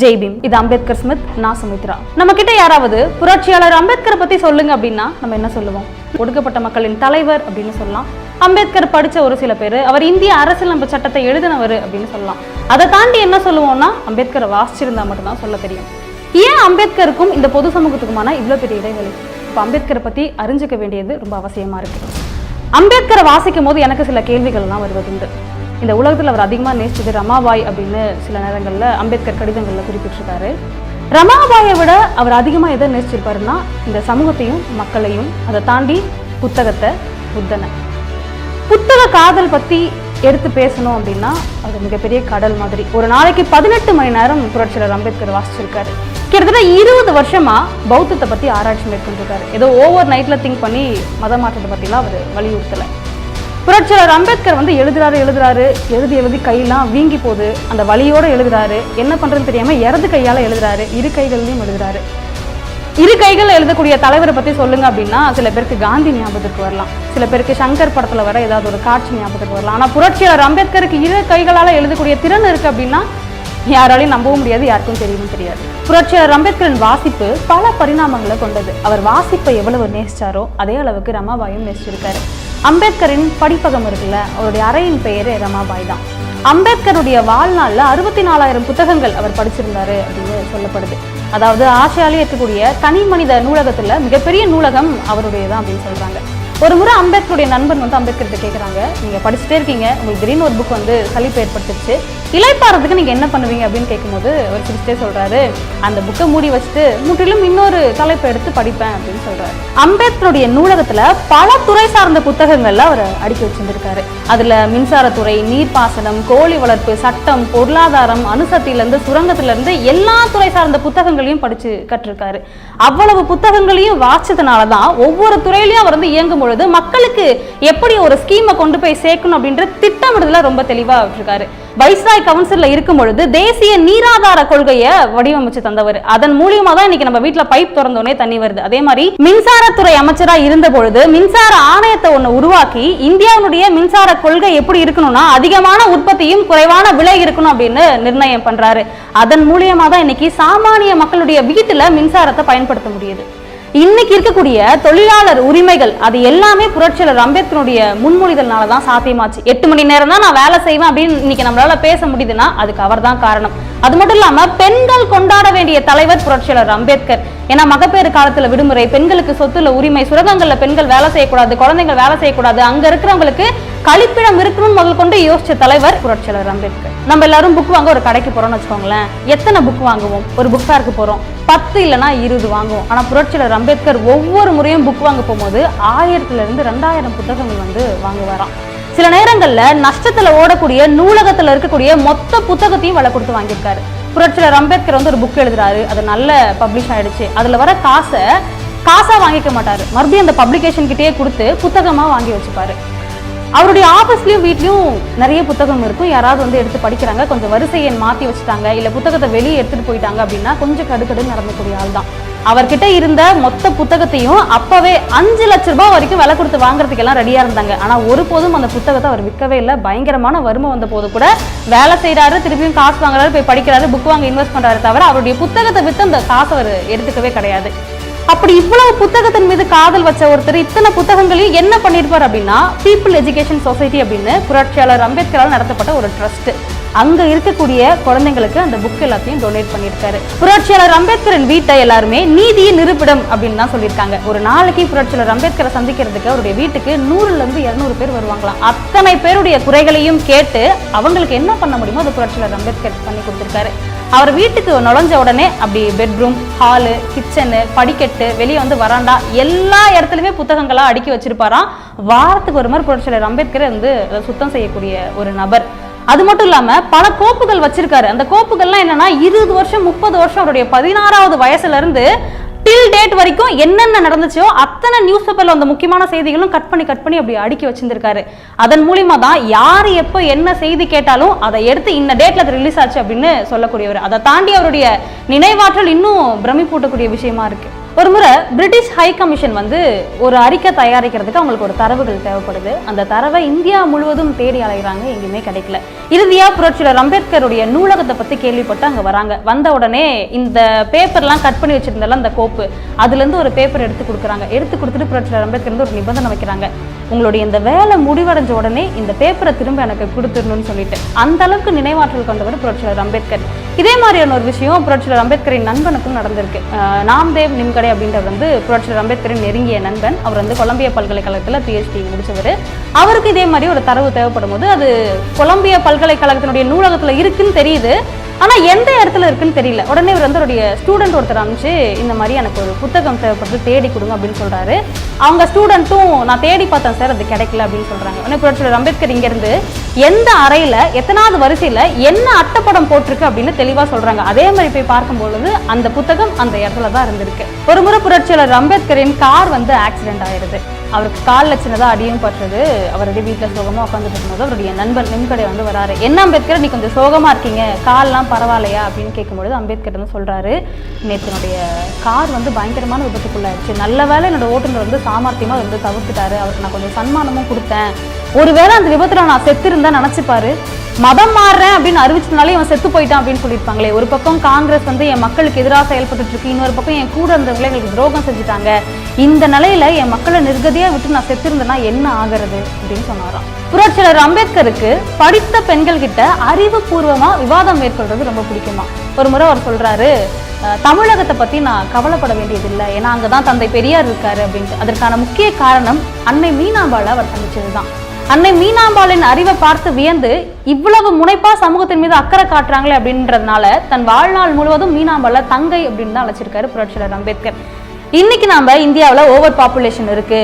ஜெய் பீம். இது அம்பேத்கர் ஸ்மித் நான் சுமித்ரா. நம்ம கிட்ட யாராவது புரட்சியாளர் அம்பேத்கரை பத்தி சொல்லுங்க அப்படின்னா நம்ம என்ன சொல்லுவோம்? ஒடுக்கப்பட்ட மக்களின் தலைவர் அப்படின்னு சொல்லலாம். அம்பேத்கர் படிச்ச ஒரு சில பேர் அவர் இந்திய அரசியலமைப்பு சட்டத்தை எழுதினவர் அப்படின்னு சொல்லலாம். அதை தாண்டி என்ன சொல்லுவோம்னா அம்பேத்கரை வாசிச்சிருந்தா மட்டும்தான் சொல்ல தெரியும். ஏன் அம்பேத்கருக்கும் இந்த பொது சமூகத்துக்குமான இவ்வளோ பெரிய இடைவெளி? இப்போ அம்பேத்கரை பத்தி அறிஞ்சிக்க வேண்டியது ரொம்ப அவசியமா இருக்கு. அம்பேத்கரை வாசிக்கும் போது எனக்கு சில கேள்விகள்லாம் வருவதுண்டு. இந்த உலகத்தில் அவர் அதிகமாக நேசித்தது ரமாபாய் அப்படின்னு சில நேரங்களில் அம்பேத்கர் கடிதங்களில் குறிப்பிட்டிருக்காரு. ரமாபாயை விட அவர் அதிகமாக எதை நேசிச்சிருப்பாருன்னா இந்த சமூகத்தையும் மக்களையும் அதை தாண்டி புத்தகத்தை புத்தனை. புத்தக காதல் பற்றி எடுத்து பேசணும் அப்படின்னா அது மிகப்பெரிய கடல் மாதிரி. ஒரு நாளைக்கு பதினெட்டு மணி நேரம் புரட்சியாளர் அம்பேத்கர் வாசிச்சிருக்காரு. கிட்டத்தட்ட இருபது வருஷமா பௌத்தத்தை பற்றி ஆராய்ச்சி மேற்கொண்டிருக்காரு. ஏதோ ஓவர் நைட்டில் திங்க் பண்ணி மத மாற்றத்தை பற்றிலாம் அவர் வலியுறுத்தலை. புரட்சியாளர் அம்பேத்கர் வந்து எழுதுறாரு எழுதுறாரு. எழுதி எழுதி கையெல்லாம் வீங்கி போகுது. அந்த வழியோடு எழுதுறாரு. என்ன பண்ணுறதுன்னு தெரியாமல் இறது கையால் எழுதுறாரு. இரு கைகள்லையும் எழுதுறாரு. இரு கைகள் எழுதக்கூடிய தலைவரை பற்றி சொல்லுங்க அப்படின்னா சில பேருக்கு காந்தி ஞாபகத்துக்கு வரலாம். சில பேருக்கு சங்கர் படத்தில் வர ஏதாவது ஒரு காட்சி ஞாபகத்துக்கு வரலாம். ஆனால் புரட்சியாளர் அம்பேத்கருக்கு இரு கைகளால் எழுதக்கூடிய திறன் இருக்குது அப்படின்னா யாராலையும் நம்பவும் முடியாது யாருக்கும் தெரியவும் தெரியாது. புரட்சியாளர் அம்பேத்கரின் வாசிப்பு பல பரிணாமங்களை கொண்டது. அவர் வாசிப்பை எவ்வளவு நேசிச்சாரோ அதே அளவுக்கு ரமாபாயும் நேசிச்சிருக்காரு. அம்பேத்கரின் படிப்பகம் இருக்குல்ல அவருடைய அறையின் பெயரு ரமாபாய் தான். அம்பேத்கருடைய வாழ்நாளில் அறுபத்தி நாலாயிரம் புத்தகங்கள் அவர் படிச்சிருந்தாரு அப்படின்னு சொல்லப்படுது. அதாவது ஆசியாலே இருக்கக்கூடிய தனி மனித நூலகத்தில் மிகப்பெரிய நூலகம் அவருடையதான் அப்படின்னு சொல்றாங்க. ஒரு முறை அம்பேத்கருடைய நண்பன் வந்து அம்பேத்கர்கிட்ட கேட்குறாங்க நீங்கள் படிச்சுட்டே இருக்கீங்க உங்களுக்கு திடீர்னு ஒரு புக் வந்து சலிப்பு ஏற்பட்டுச்சு இலைப்பாறதுக்கு நீங்கள் என்ன பண்ணுவீங்க அப்படின்னு கேட்கும்போது ஒரு சிரிச்சிட்டே சொல்கிறாரு அந்த புக்கை மூடி வச்சுட்டு முற்றிலும் இன்னொரு தலைப்பை எடுத்து படிப்பேன் அப்படின்னு சொல்கிறாரு அம்பேத்கருடைய நூலகத்தில் பல துறை சார்ந்த புத்தகங்கள்ல அவர் அடுக்கி வச்சிருந்திருக்காரு. அதில் மின்சாரத்துறை நீர்ப்பாசனம் கோழி வளர்ப்பு சட்டம் பொருளாதாரம் அணுசக்தியிலேருந்து சுரங்கத்திலேருந்து எல்லா துறை சார்ந்த புத்தகங்களையும் படித்து கற்றிருக்காரு. அவ்வளவு புத்தகங்களையும் வாசித்தனால தான் ஒவ்வொரு துறையிலையும் அவர் வந்து இயங்கும் பொழுது மக்களுக்கு எப்படி ஒரு ஸ்கீமை கொண்டு போய் சேர்க்கணும் அப்படின்ற திட்டமிடுதல ரொம்ப தெளிவாக விட்டுருக்காரு. வைஸ்ராய் கவுன்சில்ல இருக்கும் பொழுது தேசிய நீராதார கொள்கையை வடிவமைச்சு தந்தவர். அதன் மூலியமா தான் இன்னைக்கு நம்ம வீட்டில் பைப் திறந்தோடனே தண்ணி வருது. அதே மாதிரி மின்சாரத்துறை அமைச்சரா இருந்த பொழுது மின்சார ஆணையத்தை ஒண்ணு உருவாக்கி இந்தியாவுடைய மின்சார கொள்கை எப்படி இருக்கணும்னா அதிகமான உற்பத்தியும் குறைவான விலை இருக்கணும் அப்படின்னு நிர்ணயம் பண்றாரு. அதன் மூலியமா தான் இன்னைக்கு சாமானிய மக்களுடைய வீட்டுல மின்சாரத்தை பயன்படுத்த முடியுது. இன்னைக்கு இருக்கக்கூடிய தொழிலாளர் உரிமைகள் அது எல்லாமே புரட்சியாளர் அம்பேத்கருடைய முன்மொழிதல்னால தான் சாத்தியமாச்சு. எட்டு மணி நேரம் தான் நான் வேலை செய்வேன் அப்படின்னு இன்னைக்கு நம்மளால பேச முடியுதுன்னா அதுக்கு அவர் தான் காரணம். அது மட்டும் இல்லாம பெண்கள் கொண்டாட வேண்டிய தலைவர் புரட்சியாளர் அம்பேத்கர். ஏன்னா மகப்பேறு காலத்துல விடுமுறை பெண்களுக்கு சொத்துல உரிமை சுரங்கங்கள்ல பெண்கள் வேலை செய்யக்கூடாது குழந்தைகள் வேலை செய்யக்கூடாது. அங்க இருக்கிறவங்களுக்கு கழிப்பிடம் இருக்கணும்னு முதல் கொண்டு யோசிச்ச தலைவர் புரட்சியாளர் அம்பேத்கர். நம்ம எல்லாரும் புக் வாங்க ஒரு கடைக்கு போறோம்னு வச்சுக்கோங்களேன். எத்தனை புக் வாங்குவோம்? ஒரு புக் ஃபேருக்கு போறோம். பத்து இல்லைன்னா இருபது வாங்குவோம். ஆனால் புரட்சியாளர் அம்பேத்கர் ஒவ்வொரு முறையும் புக் வாங்க போகும்போது ஆயிரத்துல இருந்து ரெண்டாயிரம் புத்தகங்கள் வந்து வாங்குவாராம். சில நேரங்களில் நஷ்டத்தில் ஓடக்கூடிய நூலகத்தில் இருக்கக்கூடிய மொத்த புத்தகத்தையும் விலை கொடுத்து வாங்கியிருக்காரு. புரட்சியாளர் அம்பேத்கர் வந்து ஒரு புக் எழுதுறாரு. அது நல்ல பப்ளிஷ் ஆயிடுச்சு. அதில் வர காசை காசாக வாங்கிக்க மாட்டார். மறுபடியும் அந்த பப்ளிகேஷன் கிட்டேயே கொடுத்து புத்தகமாக வாங்கி வச்சுப்பாரு. அவருடைய ஆஃபீஸ்லயும் வீட்லயும் நிறைய புத்தகம் இருக்கும். யாராவது வந்து எடுத்து படிக்கிறாங்க கொஞ்சம் வரிசை எண் மாத்தி வச்சுட்டாங்க இல்ல புத்தகத்தை வெளியே எடுத்துட்டு போயிட்டாங்க அப்படின்னா கொஞ்சம் கடுக்கடுன்னு நடந்தக்கூடிய ஆள் தான். அவர்கிட்ட இருந்த மொத்த புத்தகத்தையும் அப்பவே அஞ்சு லட்ச ரூபாய் வரைக்கும் விலை கொடுத்து வாங்குறதுக்கு எல்லாம் ரெடியா இருந்தாங்க. ஆனா ஒருபோதும் அந்த புத்தகத்தை அவர் விற்கவே இல்லை. பயங்கரமான வறுமை வந்த போது கூட வேலை செய்யறாரு திருப்பியும் காசு வாங்குறாரு போய் படிக்கிறாரு புக் வாங்க இன்வெஸ்ட் பண்றாரு தவிர அவருடைய புத்தகத்தை வித்து அந்த காசை அவர் எடுத்துக்கவே கிடையாது. அப்படி இவ்வளவு புத்தகத்தின் மீது காதல் வச்ச ஒருத்தர் இத்தனை புத்தகங்களையும் என்ன பண்ணிருப்பார் அப்படின்னா பீப்புள் எஜுகேஷன் சொசைட்டி அப்படின்னு புரட்சியாளர் அம்பேத்கரால் நடத்தப்பட்ட ஒரு ட்ரஸ்ட் அங்கே இருக்கக்கூடிய குழந்தைங்களுக்கு அந்த புக் எல்லாத்தையும் டொனேட் பண்ணியிருக்காரு. புரட்சியாளர் அம்பேத்கரின் வீட்டை எல்லாருமே நீதியின் நிரூபிடம் அப்படின்னு தான் சொல்லியிருக்காங்க. ஒரு நாளைக்கு புரட்சியாளர் அம்பேத்கரை சந்திக்கிறதுக்கு அவருடைய வீட்டுக்கு நூறுல இருந்து பேர் வருவாங்களாம். அத்தனை பேருடைய குறைகளையும் கேட்டு அவங்களுக்கு என்ன பண்ண முடியுமோ அது புரட்சியாளர் அம்பேத்கர் பண்ணி கொடுத்துருக்காரு. அவர் வீட்டுக்கு நுழைஞ்ச உடனே அப்படி பெட்ரூம் ஹாலு கிச்சனு படிக்கட்டு வெளியே வந்து வராண்டா எல்லா இடத்துலையுமே புத்தகங்களாக அடுக்கி வச்சிருப்பாராம். வாரத்துக்கு ஒரு மாதிரி புரட்சியாளர் அம்பேத்கர் வந்து சுத்தம் செய்யக்கூடிய ஒரு நபர். அது மட்டும் இல்லாமல் பல கோப்புகள் வச்சிருக்காரு. அந்த கோப்புகள்லாம் என்னன்னா இருபது வருஷம் முப்பது வருஷம் அவருடைய பதினாறாவது வயசுலேருந்து டில் டேட் வரைக்கும் என்னென்ன நடந்துச்சோ அத்தனை நியூஸ் பேப்பரில் வந்த முக்கியமான செய்திகளும் கட் பண்ணி கட் பண்ணி அப்படி அடுக்கி வச்சிருந்திருக்காரு. அதன் மூலியமா தான் யார் எப்போ என்ன செய்தி கேட்டாலும் அதை எடுத்து இந்த டேட்ல அது ரிலீஸ் ஆச்சு அப்படின்னு சொல்லக்கூடியவர். அதை தாண்டி அவருடைய நினைவாற்றல் இன்னும் பிரமிப்பூட்டக்கூடிய விஷயமா இருக்கு. ஒரு முறை பிரிட்டிஷ் ஹை கமிஷன் வந்து ஒரு அறிக்கை தயாரிக்கிறதுக்கு அவங்களுக்கு ஒரு தரவுகள் தேவைப்படுது. அந்த தரவை இந்தியா முழுவதும் தேடி அலைகிறாங்க எங்கேயுமே கிடைக்கல. இறுதியாக புரட்சியாளர் அம்பேத்கருடைய நூலகத்தை பற்றி கேள்விப்பட்டு அங்கே வராங்க. வந்த உடனே இந்த பேப்பர்லாம் கட் பண்ணி வச்சுருந்தால அந்த கோப்பு அதுலேருந்து ஒரு பேப்பர் எடுத்து கொடுக்குறாங்க. எடுத்து கொடுத்துட்டு புரட்சியாளர் அம்பேத்கர் வந்து ஒரு நிபந்தனை வைக்கிறாங்க. உங்களுடைய இந்த வேலை முடிவடைஞ்ச உடனே இந்த பேப்பரை திரும்ப எனக்கு கொடுத்துடணும்னு சொல்லிட்டு. அந்த அளவுக்கு நினைவாற்றல் கொண்டவர் புரட்சியாளர் அம்பேத்கர். இதே மாதிரியான ஒரு விஷயம் புரட்சியாளர் அம்பேத்கரின் நண்பனுக்கும் நடந்திருக்கு. நாம்தேவ் நிம்கடே அப்படின்றது வந்து புரட்சியாளர் அம்பேத்கரின் நெருங்கிய நண்பன். அவர் வந்து கொலம்பியா பல்கலைக்கழகத்தில் பிஹெச்டி முடிச்சவர். அவருக்கு இதே மாதிரி ஒரு தரவு தேவைப்படும் போது அது கொலம்பியா பல்கலைக்கழகத்தினுடைய நூலகத்தில் இருக்குன்னு தெரியுது. ஆனால் எந்த இடத்துல இருக்குன்னு தெரியல. உடனே இவர் வந்து அவருடைய ஸ்டூடெண்ட் ஒருத்தர் அனுப்பிச்சு இந்த மாதிரி எனக்கு ஒரு புத்தகம் தேவைப்படுது தேடி கொடுங்க அப்படின்னு சொல்கிறாரு அவங்க ஸ்டூடெண்ட்டும் நான் தேடி பார்த்தேன் சார் அது கிடைக்கல அப்படின்னு சொல்கிறாங்க உடனே புரட்சியாளர் அம்பேத்கர் இங்கேருந்து எந்த அறையில எத்தனாவது வரிசையில என்ன அட்டப்படம் போட்டிருக்கு அப்படின்னு தெளிவா சொல்றாங்க. அதே மாதிரி போய் பார்க்கும் பொழுது அந்த புத்தகம் அந்த இடத்துல தான் இருந்திருக்கு. ஒரு முறை புரட்சியாளர் அம்பேத்கரின் கார் வந்து ஆக்சிடென்ட் ஆயிருது அவருக்கு காலில் சின்னதாக அடியும் பட்டுறது அவருடைய வீட்டில் சோகமாக உட்காந்துட்டு இருக்கும்போது அவருடைய நண்பன் நிம்கடை வந்து வராரு. என்ன அம்பேத்கர் நீ கொஞ்சம் சோகமாக இருக்கீங்க? கால்லாம் பரவாயில்லையா? அப்படின்னு கேட்கும்பொழுது அம்பேத்கர் வந்து சொல்கிறாரு நேற்றுனுடைய கார் வந்து பயங்கரமான விபத்துக்குள்ளாயிடுச்சு நல்ல வேளை என்னோட ஓட்டுநர் வந்து சாமர்த்தியமாக வந்து தவிர்த்துட்டாரு. அவருக்கு நான் கொஞ்சம் சன்மானமும் கொடுத்தேன். ஒருவேளை அந்த விபத்தில் நான் செத்து இருந்தா நினைச்சுப்பாரு. மதம் மாறுறேன் அப்படின்னு அறிவிச்சதுனாலே இவன் செத்து போயிட்டான் அப்படின்னு சொல்லியிருப்பாங்களே. ஒரு பக்கம் காங்கிரஸ் வந்து என் மக்களுக்கு எதிராக செயல்பட்டு இருக்கு இன்னொரு பக்கம் என் கூட இருந்தவங்களே எங்களுக்கு துரோகம் செஞ்சுட்டாங்க. இந்த நிலையில என் மக்களை நிர்கதியா விட்டு நான் செத்திருந்தேன்னா என்ன ஆகிறது அப்படின்னு சொன்னாராம். புரட்சியாளர் அம்பேத்கருக்கு படித்த பெண்கள் கிட்ட அறிவுபூர்வமா விவாதம் மேற்கொள்றது ரொம்ப பிடிக்குமா? ஒரு முறை அவர் சொல்றாரு தமிழகத்தை பத்தி நான் கவலைப்பட வேண்டியதில்லை. ஏன்னா அங்கதான் தந்தை பெரியார் இருக்காரு அப்படின்ட்டு. அதற்கான முக்கிய காரணம் அன்னை மீனாம்பாளை அவர் சந்திச்சதுதான். அன்னை மீனாம்பாளின் அறிவை பார்த்து வியந்து இவ்வளவு முனைப்பா சமூகத்தின் மீது அக்கறை காட்டுறாங்களே அப்படின்றதுனால தன் வாழ்நாள் முழுவதும் மீனாம்பாளை தங்கை அப்படின்னு தான் அழைச்சிருக்காரு புரட்சியாளர் அம்பேத்கர். இன்னைக்கு நாம இந்தியாவில் ஓவர் பாப்புலேஷன் இருக்கு.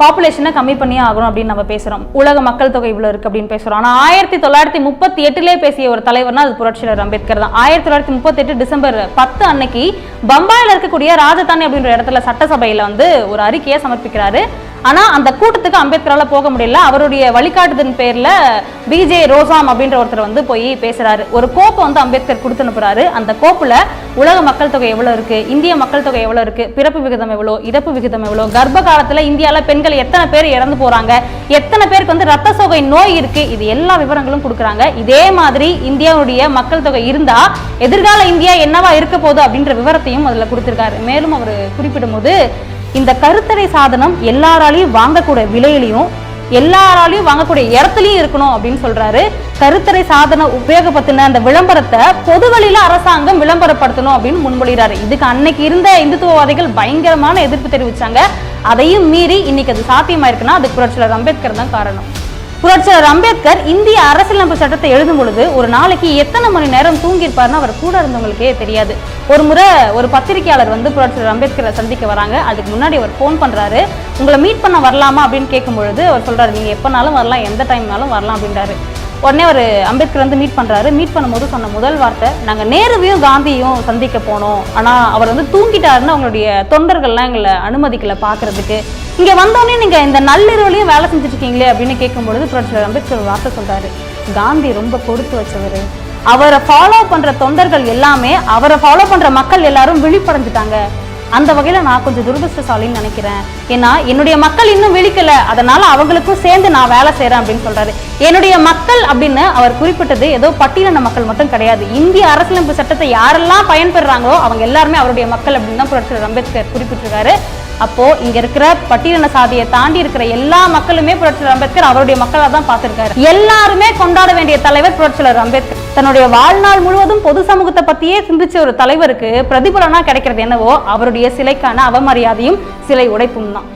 பாப்புலேஷனை கம்மி பண்ணியே ஆகணும் அப்படின்னு நம்ம பேசுறோம். உலக மக்கள் தொகை இவ்வளவு இருக்கு அப்படின்னு பேசுறோம். ஆனா ஆயிரத்தி தொள்ளாயிரத்தி முப்பத்தி எட்டுலேயே பேசிய ஒரு தலைவர்னா அது புரட்சியாளர் அம்பேத்கர் தான். ஆயிரத்தி தொள்ளாயிரத்தி முப்பத்தி எட்டு டிசம்பர் பத்து அன்னைக்கு பம்பாயில் இருக்கக்கூடிய ராஜதானி அப்படின்ற இடத்துல சட்டசபையில வந்து ஒரு அறிக்கையை சமர்ப்பிக்கிறாரு. ஆனால் அந்த கூட்டத்துக்கு அம்பேத்கரால் போக முடியல. அவருடைய வழிகாட்டுதன் பேரில் பிஜே ரோசாம் அப்படின்ற ஒருத்தர் வந்து போய் பேசுகிறாரு ஒரு கோப்பை வந்து அம்பேத்கர் கொடுத்து அனுப்புகிறாரு அந்த கோப்பில் உலக மக்கள் தொகை எவ்வளோ இருக்குது இந்திய மக்கள் தொகை எவ்வளோ இருக்குது பிறப்பு விகிதம் எவ்வளோ? இறப்பு விகிதம் எவ்வளோ? கர்ப்ப காலத்தில் இந்தியாவில் பெண்கள் எத்தனை பேர் இறந்து போகிறாங்க எத்தனை பேருக்கு வந்து ரத்த சோகை நோய் இருக்குது இது எல்லா விவரங்களும் கொடுக்குறாங்க. இதே மாதிரி இந்தியாவுடைய மக்கள் தொகை இருந்தால் எதிர்கால இந்தியா என்னவா இருக்க போகுது அப்படின்ற விவரத்தையும் அதில் கொடுத்துருக்காரு. மேலும் அவர் குறிப்பிடும் போது இந்த கருத்தடை சாதனம் எல்லாராலையும் வாங்கக்கூடிய விலையிலையும் எல்லாராலையும் வாங்கக்கூடிய இடத்துலையும் இருக்கணும் அப்படின்னு சொல்றாரு. கருத்தரை சாதன உபயோகப்படுத்தின அந்த விளம்பரத்தை பொதுவெளியில அரசாங்கம் விளம்பரப்படுத்தணும் அப்படின்னு முன்மொழிகிறாரு இதுக்கு அன்னைக்கு இருந்த இந்துத்துவவாதிகள் பயங்கரமான எதிர்ப்பு தெரிவிச்சாங்க. அதையும் மீறி இன்னைக்கு அது சாத்தியமாயிருக்குன்னா அதுக்கு புரட்சியாளர் அம்பேத்கர் தான் காரணம். புரட்சியாளர் அம்பேத்கர் இந்திய அரசியலமைப்பு சட்டத்தை எழுதும் பொழுது ஒரு நாளைக்கு எத்தனை மணி நேரம் தூங்கியிருப்பாருன்னு அவர் கூட இருந்தவங்களுக்கே தெரியாது. ஒரு முறை ஒரு பத்திரிகையாளர் வந்து புரட்சியாளர் அம்பேத்கரை சந்திக்க வராங்க. அதுக்கு முன்னாடி அவர் ஃபோன் பண்ணுறாரு உங்களை மீட் பண்ண வரலாமா அப்படின்னு கேட்கும் பொழுது அவர் சொல்கிறார் நீங்கள் எப்போனாலும் வரலாம் எந்த டைம்னாலும் வரலாம் அப்படின்றாரு. உடனே அவர் அம்பேத்கர் வந்து மீட் பண்ணுறாரு மீட் பண்ணும்போது சொன்ன முதல் வார்த்தை நாங்கள் நேருவையும் காந்தியும் சந்திக்க போனோம். ஆனால் அவர் வந்து தூங்கிட்டாருன்னு அவங்களுடைய தொண்டர்கள்லாம் எங்களை அனுமதிக்கலை பார்க்குறதுக்கு இங்கே வந்தோடனே நீங்கள் இந்த நள்ளிரவுலையும் வேலை செஞ்சுட்டு இருக்கீங்களே அப்படின்னு கேட்கும்பொழுது புரட்சியர் அம்பேத்கர் வார்த்தை சொல்கிறாரு காந்தி ரொம்ப கொடுத்து வச்சவர். அவரை ஃபாலோ பண்ற தொண்டர்கள் எல்லாமே அவரை ஃபாலோ பண்ற மக்கள் எல்லாரும் விழிப்படைஞ்சிட்டாங்க. அந்த வகையில நான் கொஞ்சம் துரதிருஷ்டசாலின்னு நினைக்கிறேன். ஏன்னா என்னுடைய மக்கள் இன்னும் விழிக்கல. அதனால அவங்களுக்கும் சேர்ந்து நான் வேலை செய்யறேன் அப்படின்னு சொல்றாரு. என்னுடைய மக்கள் அப்படின்னு அவர் குறிப்பிட்டது ஏதோ பட்டியலின மக்கள் மட்டும் கிடையாது. இந்திய அரசியலமைப்பு சட்டத்தை யாரெல்லாம் பயன்பெறுறாங்களோ அவங்க எல்லாருமே அவருடைய மக்கள் அப்படின்னு தான் புரட்சி அம்பேத்கர் குறிப்பிட்டிருக்காரு. அப்போ இங்க இருக்கிற பட்டியலின சாதியை தாண்டி இருக்கிற எல்லா மக்களுமே புரட்சியர் அம்பேத்கர் அவருடைய மக்களாக தான் பார்த்திருக்காரு. எல்லாருமே கொண்டாட வேண்டிய தலைவர் புரட்சியர் அம்பேத்கர். தன்னுடைய வாழ்நாள் முழுவதும் பொது சமூகத்தை பத்தியே சிந்திச்ச ஒரு தலைவருக்கு பிரதிபலனா கிடைக்கிறது என்னவோ அவருடைய சிலைக்கான அவமரியாதையும் சிலை உடைப்பும் தான்.